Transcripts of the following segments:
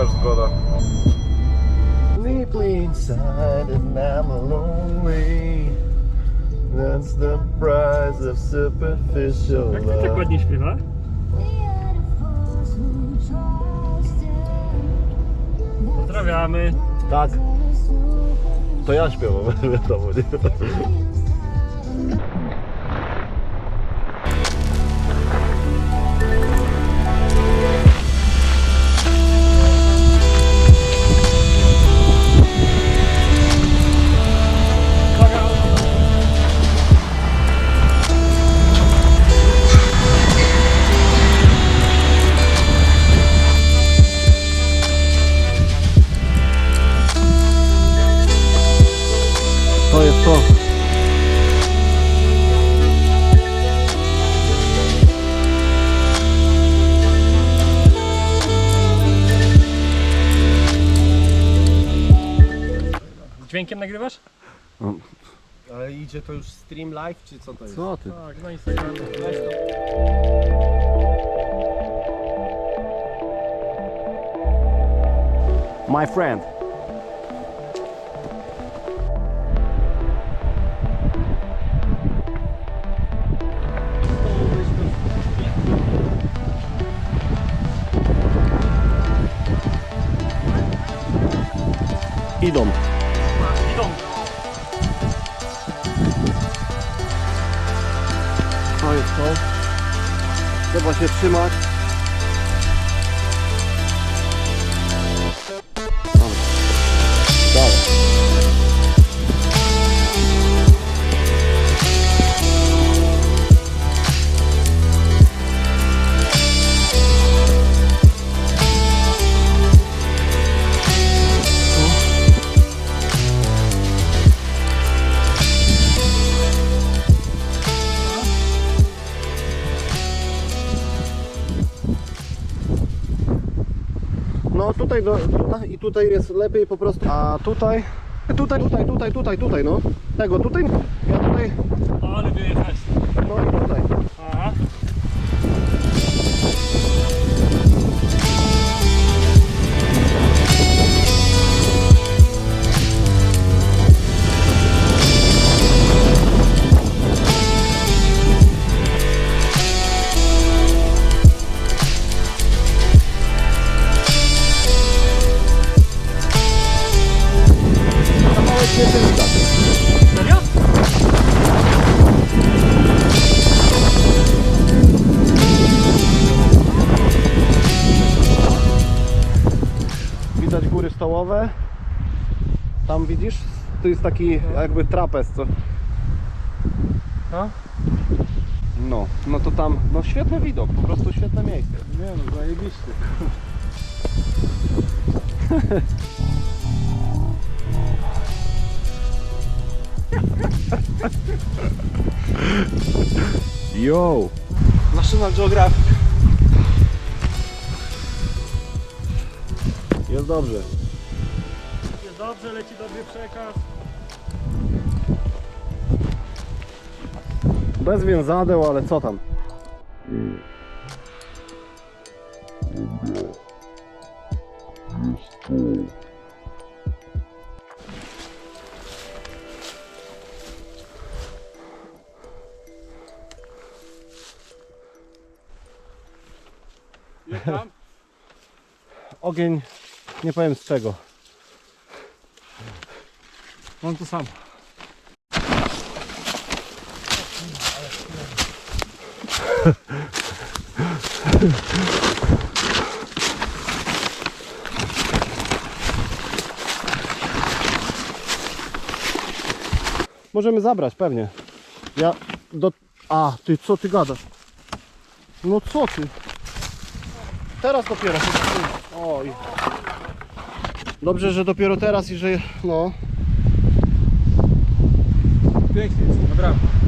też zgoda. Deeply inside and I'm lonely. That's the price of superficial Jak ty tak ładnie śpiewa? Pozdrawiamy. Tak. To ja śpiewam, wiadomo, nie? Dźwiękiem nagrywasz? Ale idzie to już stream live, czy co to jest? Co ty? Tak, na Instagramie. My friend. Idą. Się trzymać. No tutaj do, i tutaj jest lepiej po prostu. A tutaj, tutaj, tutaj, tutaj, tutaj, tutaj, no. Tego tutaj, ja tutaj, Ale wyjechać. no i tutaj. Tu jest taki jakby trapez, co? No. No, no to tam, no świetny widok, po prostu świetne miejsce. Nie no, zajebiście. Yo! National Geographic. Jest dobrze. Jest dobrze, leci dobry przekaz. Bez więzadeł, ale co tam? Jak tam? Ogień, nie powiem z czego. Mam to samo. Możemy zabrać, pewnie. Ja do... A, ty co ty gadasz? No co ty? Teraz dopiero. Oj. Dobrze, że dopiero teraz i że... No. Pięknie jest, naprawdę.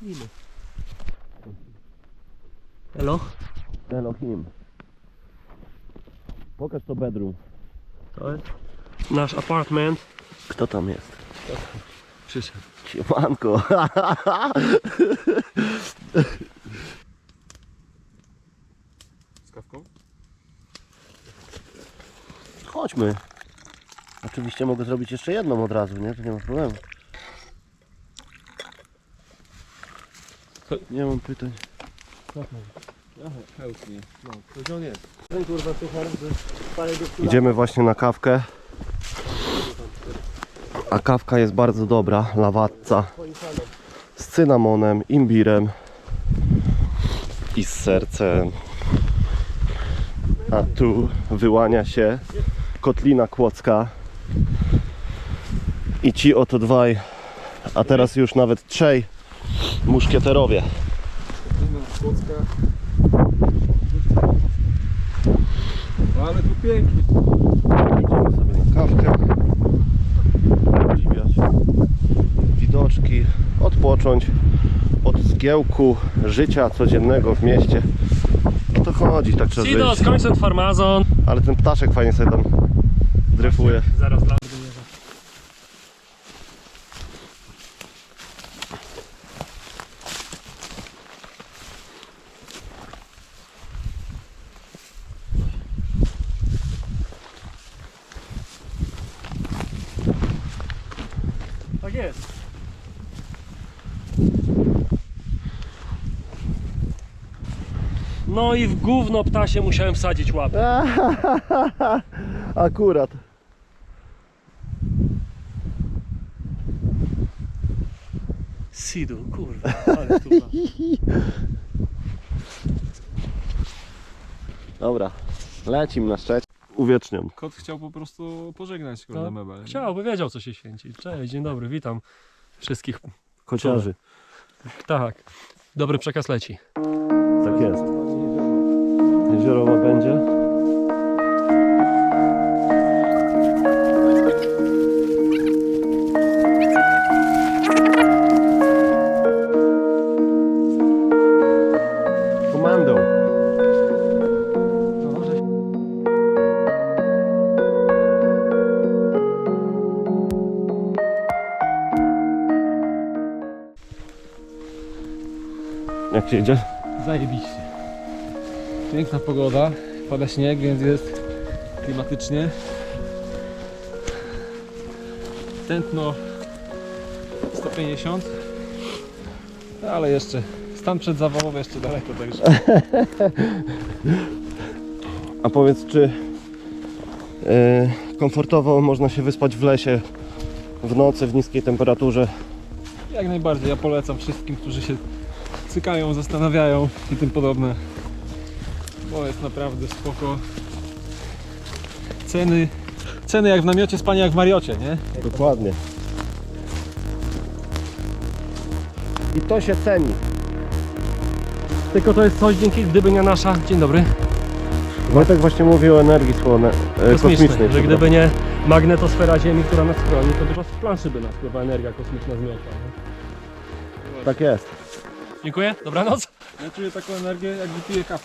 Coś, to pomyślimy. Elo? Elohim. Pokaż to bedroom. To jest nasz apartment. Kto tam jest? Przyszedł. Siemanko. Z kawką? Chodźmy. Oczywiście mogę zrobić jeszcze jedną od razu, nie? To nie ma problemu. Nie mam pytań. Chętnie. No, to on jest? Ten kurwa suchar, stary do Idziemy właśnie na kawkę. A kawka jest bardzo dobra, lawatca. Z cynamonem, imbirem i z sercem. A tu wyłania się kotlina kłodzka. I ci oto dwaj, a teraz już nawet trzej muszkieterowie. Kłodzka. Ale tu pięknie. Idziemy sobie na kawkę, podziwiać widoczki, odpocząć od zgiełku życia codziennego w mieście. O to chodzi, tak trzeba Sido, żyć. skończ ten farmazon. Ale ten ptaszek fajnie sobie tam dryfuje. Zaraz wymierza. Tak jest. No i w gówno ptasie musiałem wsadzić łapę. Akurat. Sidu, kurwa, ale tuba. Dobra, lecim na szczeć. Uwieczniam. Kot chciał po prostu pożegnać No, kurde mebel. Chciał, by wiedział co się święci. Cześć, dzień dobry, witam wszystkich. Kociarzy. Tak, dobry przekaz leci. Tak jest. Jeziorowa będzie. Jak się idzie? Zajebiście. Piękna pogoda, pada śnieg, więc jest klimatycznie. Tętno 150, ale jeszcze stan przedzawałowy jeszcze daleko, także A powiedz, czy yy, komfortowo można się wyspać w lesie w nocy w niskiej temperaturze? jak najbardziej ja polecam wszystkim, którzy się cykają, zastanawiają i tym podobne. Bo jest naprawdę spoko. Ceny, ceny jak w namiocie, spanie jak w Mariocie, nie? Dokładnie. I to się ceni. Tylko to jest coś, dzięki gdyby nie nasza. Dzień dobry. Wojtek właśnie mówił o energii słone, e, Kosmicznej. kosmicznej. że gdyby nie magnetosfera Ziemi, która nas chroni, to chyba z planszy by nas chyba energia kosmiczna zmiotła. nie? Tak jest. Dziękuję, dobranoc. Ja czuję taką energię, jak wypiję kawę.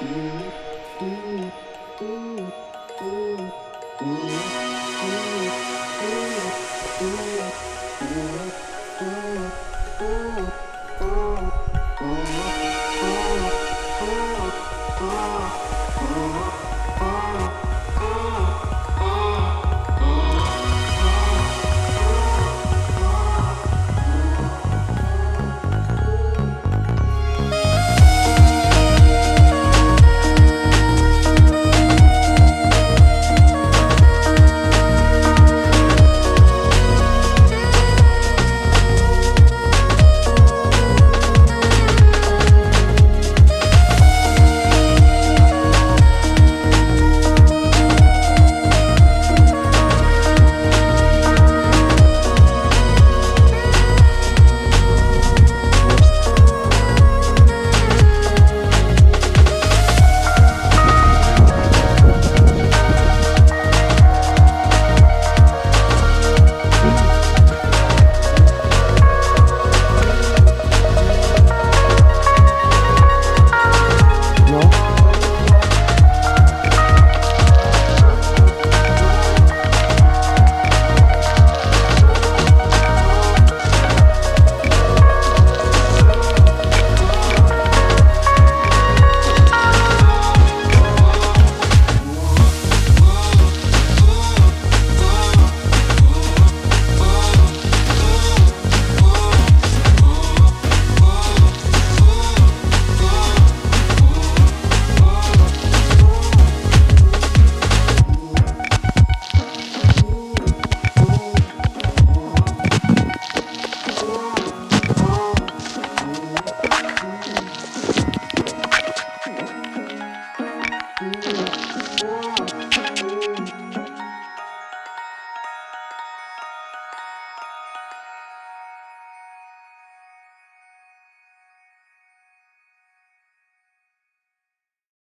Mm-hmm.